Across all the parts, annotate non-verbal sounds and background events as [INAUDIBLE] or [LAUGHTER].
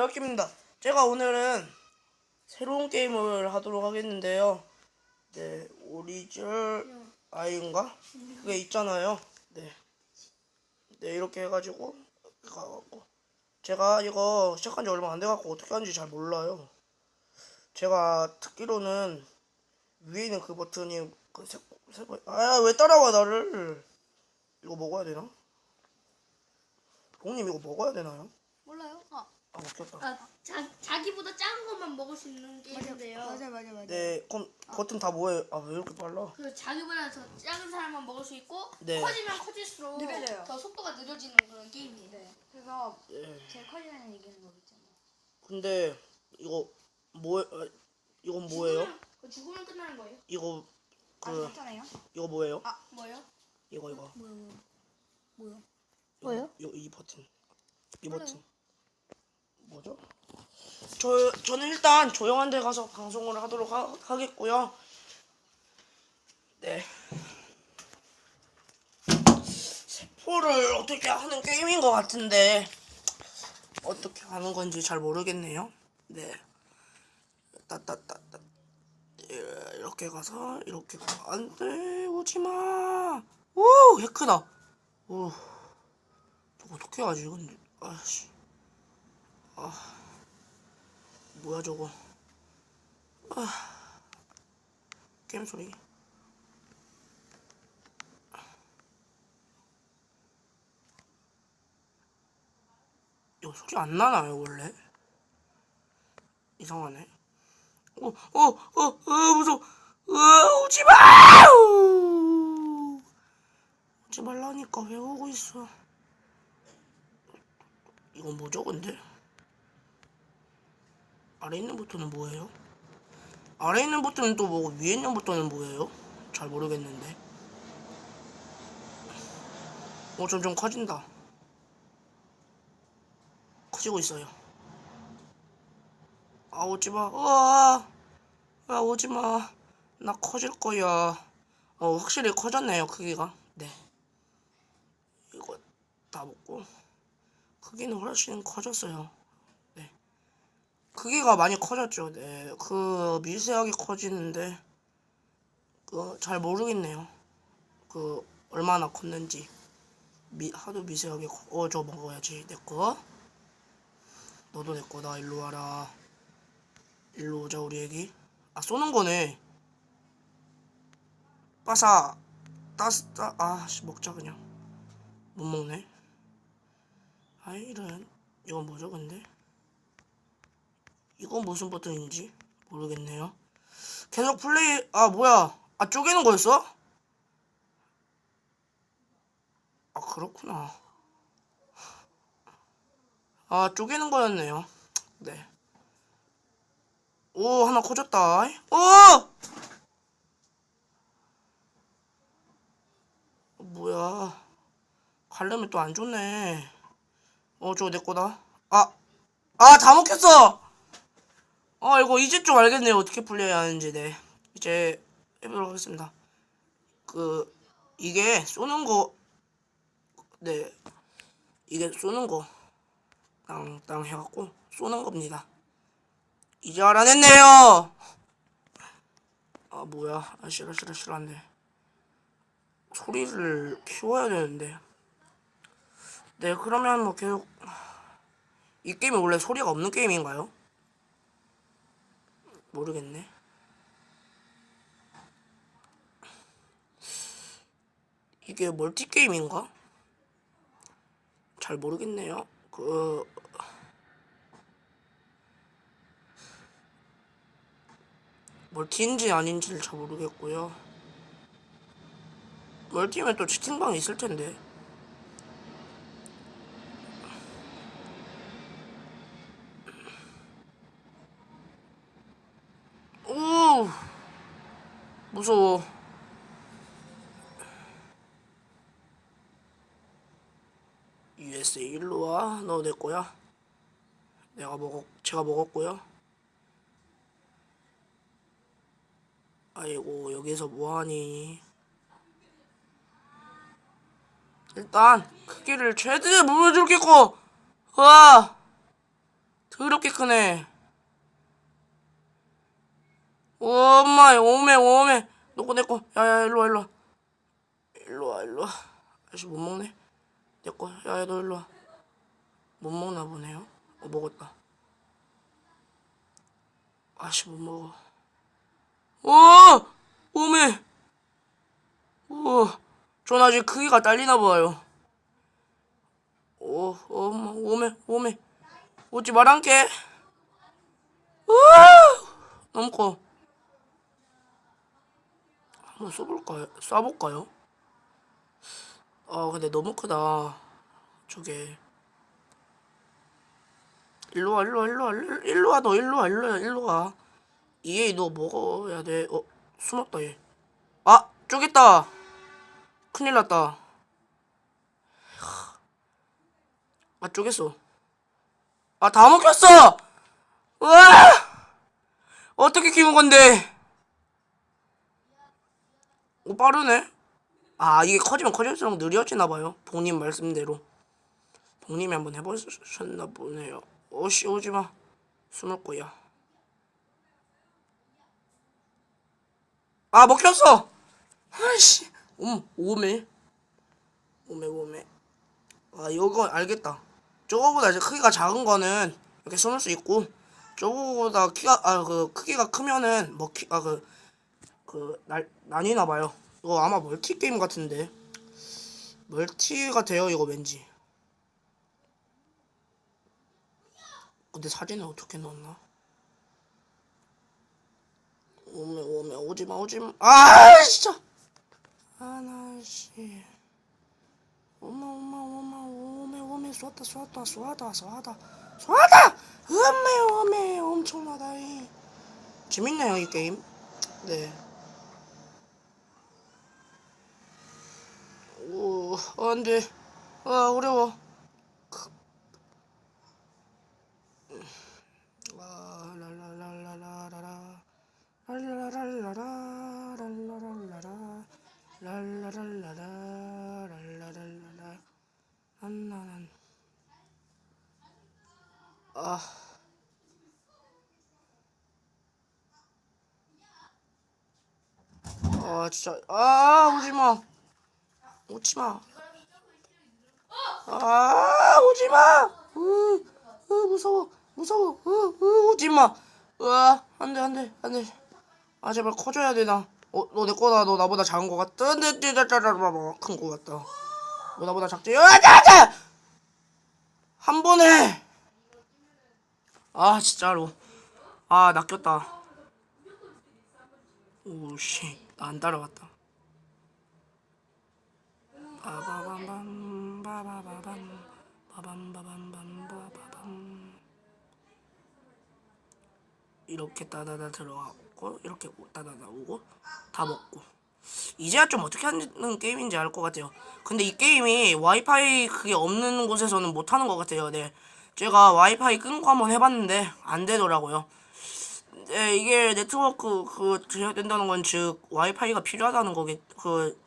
여기입니다. 제가 오늘은 새로운 게임을 하도록 하겠는데요. 네, 오리절 아이인가? 그게 있잖아요. 네. 네, 이렇게 해가지고 가갖고 제가 이거 시작한 지 얼마 안 돼갖고 어떻게 하는지 잘 몰라요. 제가 듣기로는 위에 있는 그 버튼이 그 세, 세 번, 아, 왜 따라와, 나를. 이거 먹어야 되나? 동님 이거 먹어야 되나요? 아, 아, 먹겠다. 아, 자, 자기보다 작은 것만 먹을 수 있는 게임인데요. 맞아 맞아 맞아. 네, 그럼 버튼 다 뭐예요? 아, 왜 이렇게 빨라? 그 자기보다 더 작은 사람만 먹을 수 있고 네. 커지면 커질수록 느려져요. 더 속도가 느려지는 그런 게임이에요. 네. 그래서 예. 제 커지는 이기는 거 있잖아요. 근데 이거 뭐 아, 이건 뭐예요? 죽으면, 그 죽으면 끝나는 거예요. 이거 아, 그 괜찮아요? 이거 뭐예요? 아, 뭐요? 이거 이거 뭐요 뭐요? 뭐요? 뭐예요? 이거 이 버튼 이 버튼 뭐죠? 저 저는 일단 조용한 데 가서 방송을 하도록 하, 하겠고요. 네. 세포를 어떻게 하는 게임인 것 같은데 어떻게 하는 건지 잘 모르겠네요. 네. 따따따따 이렇게 가서 이렇게 가. 안돼 오지마. 오 해크다. 오. 어떻게 하지 이건 아씨 아 뭐야 저거. 아 게임 소리. 이거 소리 안 나나요 원래? 이상하네. 어 어 어 어 무서워. 으 오지 마! 오지 말라니까 왜 오고 있어? 이건 뭐죠 근데? 아래 있는 버튼은 뭐예요? 아래 있는 버튼은 또 뭐고 위에 있는 버튼은 뭐예요? 잘 모르겠는데. 어 점점 커진다. 커지고 있어요. 아 오지마. 으아 아 오지마. 나 커질 거야. 어 확실히 커졌네요 크기가. 네. 이거 다 먹고. 크기는 훨씬 커졌어요. 네. 크기가 많이 커졌죠. 네. 그 미세하게 커지는데 그 잘 모르겠네요. 그 얼마나 컸는지 미 하도 미세하게 어저 먹어야지 내 거. 너도 내 거다. 일로 와라. 일로 오자 우리 애기. 아 쏘는 거네. 빠사 따스 따 아씨 먹자 그냥 못 먹네. 아이 이런 이건 뭐죠 근데 이건 무슨 버튼인지 모르겠네요. 계속 플레이 아 뭐야. 아 쪼개는 거였어? 아 그렇구나. 아 쪼개는 거였네요. 네 오 하나 커졌다. 오! 뭐야. 가려면 또 안 좋네. 어, 저거 내 거다. 아, 아, 다 먹혔어! 아, 이거 이제 좀 알겠네요. 어떻게 플레이 하는지, 네. 이제 해보도록 하겠습니다. 그, 이게 쏘는 거, 네. 이게 쏘는 거, 땅땅 해갖고 쏘는 겁니다. 이제 알아냈네요! 아, 뭐야. 아, 싫어, 싫어, 싫어, 안 돼. 소리를 키워야 되는데. 네, 그러면 뭐 계속 이 게임이 원래 소리가 없는 게임인가요? 모르겠네. 이게 멀티 게임인가? 잘 모르겠네요. 그 멀티인지 아닌지를 잘 모르겠고요. 멀티면 또 채팅방이 있을 텐데. 오 무서워 USA 일로 와. 너 내 거야. 내가 먹었, 제가 먹었고요. 아이고 여기서 뭐하니? 일단 크기를 최대 무너줄겠고, 와 더럽게 크네. 엄마, 오메, 오메. 너거 내거. 야야, 일로 와, 일로 와. 일로 와, 일로 와. 아저씨 못 먹네. 내거. 야야, 너 일로 와. 못 먹나 보네요. 어, 먹었다. 아씨 못 먹어. 오! 오메! 오, 전 아직 크기가 딸리나 봐요. 오, 엄마, 오메, 오메. 오지. 우와! 너무 커. 한번 쏴볼까요? 쏴볼까요? 아, 근데 너무 크다. 저게. 일로 와, 일로 와, 일로 와, 일로 와, 일로 와, 너 일로 와, 일로 와, 일로 와. 얘, 너 먹어야 돼. 어, 숨었다, 얘. 아, 쪼갰다. 큰일 났다. 아, 쪼갰어. 아, 다 먹혔어! 으아! 어떻게 키운 건데? 오, 빠르네? 아, 이게 커지면 커질수록 느려지나봐요. 본인 말씀대로. 본님이 한번 해보셨나 보네요. 오씨, 오지 마. 숨을 거야. 아, 먹혔어! 아이씨. 음, 오메. 오메, 오메. 아, 이거 알겠다. 저거보다 이제 크기가 작은 거는 이렇게 숨을 수 있고, 저거보다 키가, 아, 그, 크기가 크면은, 먹히, 아, 그, 그, 날, 나뉘나 봐요. 이거 아마 멀티 게임 같은데. 멀티가 돼요, 이거 왠지. 근데 사진을 어떻게 넣었나? 오메, 오메, 오지마, 오지마. 아, 진짜! 아나씨. 엄마, 엄마, 엄마, 오메, 오메, 쏘았다, 쏘았다, 쏘았다, 쏘았다, 쏘았다! 오메, 오메, 엄청나다, 이. 재밌네요, 이 게임. 네. 오, 안 돼. 아, 어려워. 아, 랄랄랄라라라. 랄라랄라라, 랄라랄라라. 랄라랄라라, 랄 라랄라라. 난나난. 아. 아, 진짜. 아, 오지 마. 오지 마. 아, 오지 마. 으, 으, 무서워. 무서워. 으, 으, 오지 마. 으아, 안 돼, 안 돼, 안 돼. 아, 제발 커져야 돼, 나. 어, 너 내 거다. 너 나보다 작은 거 같다. 네, 네, 네, 큰거 같다. 너 나보다 작지? 아, 자, 자! 한 번에. 아, 진짜로. 아, 낚였다. 오, 씨. 나 안 따라갔다. 빠바밤밤, 빠바바밤, 빠밤바밤밤, 빠바밤. 이렇게 따다다 들어가고 이렇게 따다다 오고 다 먹고. 이제야 좀 어떻게 하는 게임인지 알 것 같아요. 근데 이 게임이 와이파이 그게 없는 곳에서는 못 하는 것 같아요. 네. 제가 와이파이 끈거 한번 해봤는데 안 되더라고요. 네 이게 네트워크 그 돼야 된다는 건 즉 와이파이가 필요하다는 거겠 그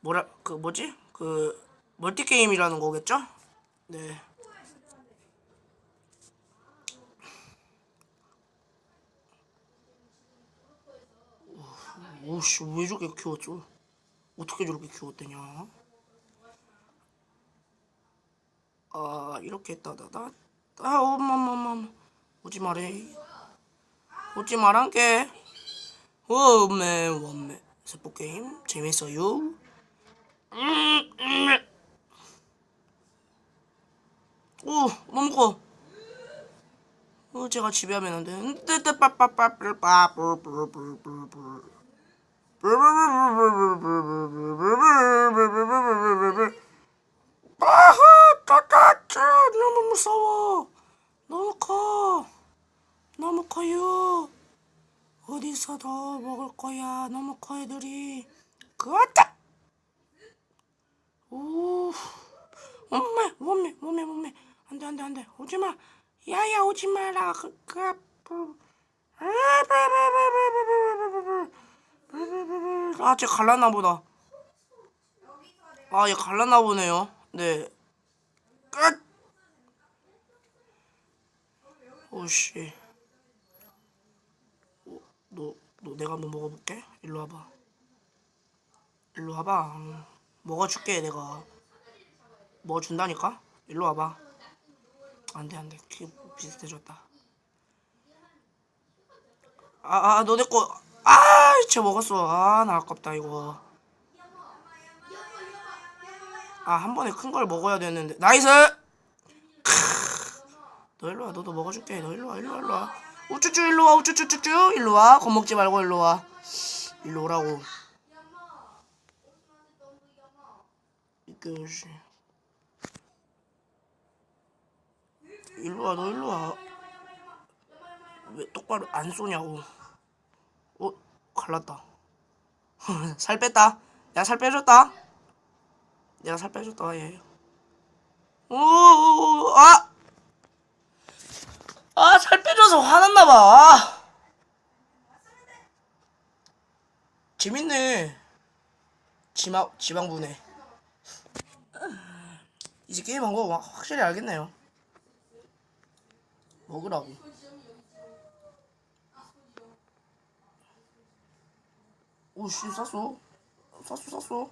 뭐라 그 뭐지? 그 멀티 게임이라는 거겠죠? 네. 오씨 왜 저렇게 키웠죠? 어떻게 저렇게 키웠대냐? 아 이렇게 따다다 아 엄마엄마엄마 오지 마래. 오지 말란게 워메 워메 세포 게임 재밌어요? 오, 뭐 먹어? 어, 제가 지배하면 안 돼. 빠하, 까까쭈! 너무 무서워! 너무 커! 너무 커요! 어디서 더 먹을 거야? 너무 커, 애들이. 그렇다! 오, 엄마, 몸매, 몸매, 몸매. 안 돼, 안 돼, 안 돼. 오지 마. 야 야, 오지 마라. 그, 그, 그. 아, 쟤 갈랐나 보다. 아, 얘 갈랐나 보네요. 네. 끝! 오씨. 어, 너, 너 내가 한번 먹어볼게. 일로 와봐. 일로 와봐. 음, 먹어줄게 내가. 먹어준다니까? 일로 와봐. 안돼 안돼. 키 비슷해졌다. 아, 아, 너내 거. 아, 쟤 먹었어. 아, 나 아깝다 이거. 아, 한 번에 큰 걸 먹어야 되는데. 나이스! 너 일로 와. 너도 먹어줄게. 너 일로 와. 일로 와. 일로 와. 우쭈쭈 일로 와. 우쭈쭈쭈쭈 일로 와. 겁먹지 말고 일로 와. 일로 오라고. 이것이. 일로 와. 너 일로 와. 왜 똑바로 안 쏘냐고. 어, 갈랐다. [LAUGHS] 살 뺐다. 내가 살 빼줬다. 내가 살 빼줬다, 얘. 오, 아! 아, 살 빼줘서 화났나봐. 재밌네. 지마, 지방분해. 이제 게임 확- 확실히 알겠네요. 먹으라고. 오씨 쌌어 쌌어 쌌어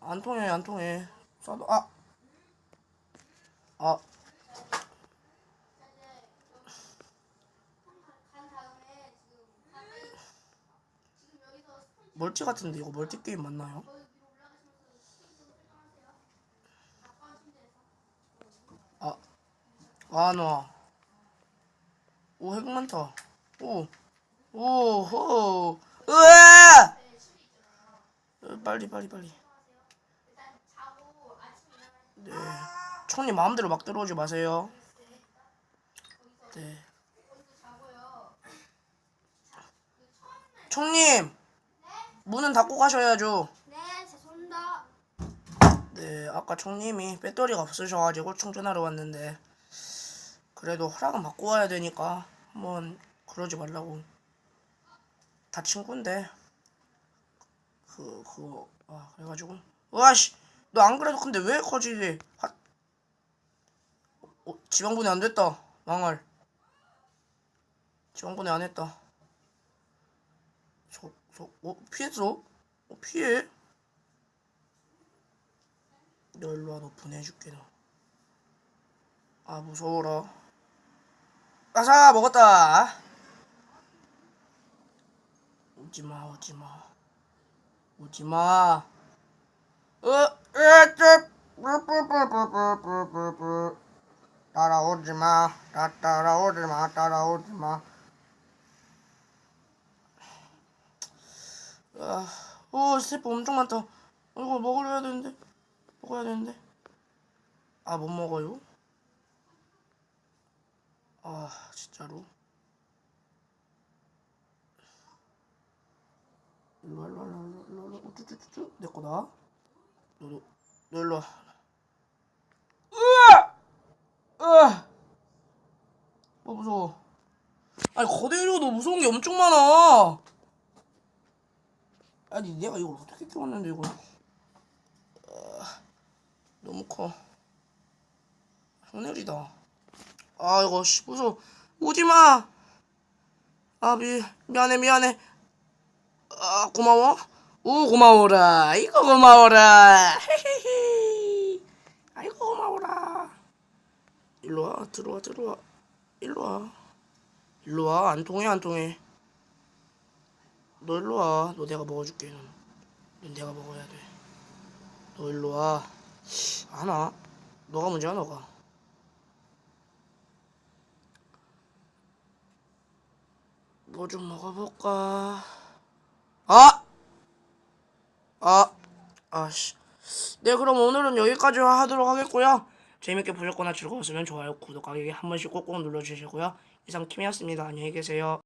안 통해 안 통해 쌌어 아 아. 멀티 같은데 이거 멀티 게임 맞나요? 안 와. 오, 핵 많다. 오, 오, 호, 으아! 어, 빨리, 빨리, 빨리. 네. 총님 마음대로 막 들어오지 마세요. 네. 총님! 문은 닫고 가셔야죠. 네. 네, 아까 총님이 배터리가 없으셔가지고 충전하러 왔는데 그래도 허락은 받고 와야 되니까 한번 그러지 말라고. 다 친구인데. 그 그거. 아 그래가지고. 와씨! 너 안 그래도 근데 왜 거지? 하... 어, 지방분해 안 됐다. 망할. 지방분해 안 했다. 저, 저, 어, 피했어? 어, 피해? 너 일로 와, 너 보내줄게, 너. 아, 무서워라. 아자 먹었다. 오지마 오지마. 오지마. 따라오지마. 따라오지마 따라오지마. 오 스태프 엄청 많다. 이거 먹으려 야 되는데 먹어야 되는데. 아 못 먹어요? 아, 진짜로. 일로 와, 일로 와, 일로 와, 일로 와, 일로 와. 우쭈쭈쭈쭈. 내 거다. 너도, 너 일로 와. 으아! 으아! 어, 무서워. 아니, 거대로 너 무서운 게 엄청 많아. 아니, 내가 이걸 어떻게 키웠는데, 이걸. 너무 커. 하늘이다. 아 이거 씨 무서워. 오지마. 아 미, 미안해 미안해. 아 고마워. 오 고마워라. 이거 고마워라. [LAUGHS] 아이고 고마워라. 일로 와 들어와 들어와. 일로 와. 일로 와. 안 통해 안 통해. 너 일로 와. 너 내가 먹어줄게. 넌, 넌 내가 먹어야 돼. 너 일로 와. 하나. 너가 문제야 너가. 뭐 좀 먹어볼까? 아! 아! 아씨. 네 그럼 오늘은 여기까지 하도록 하겠고요. 재밌게 보셨거나 즐거웠으면 좋아요, 구독 하기 한 번씩 꼭꼭 눌러주시고요. 이상 킴이었습니다. 안녕히 계세요.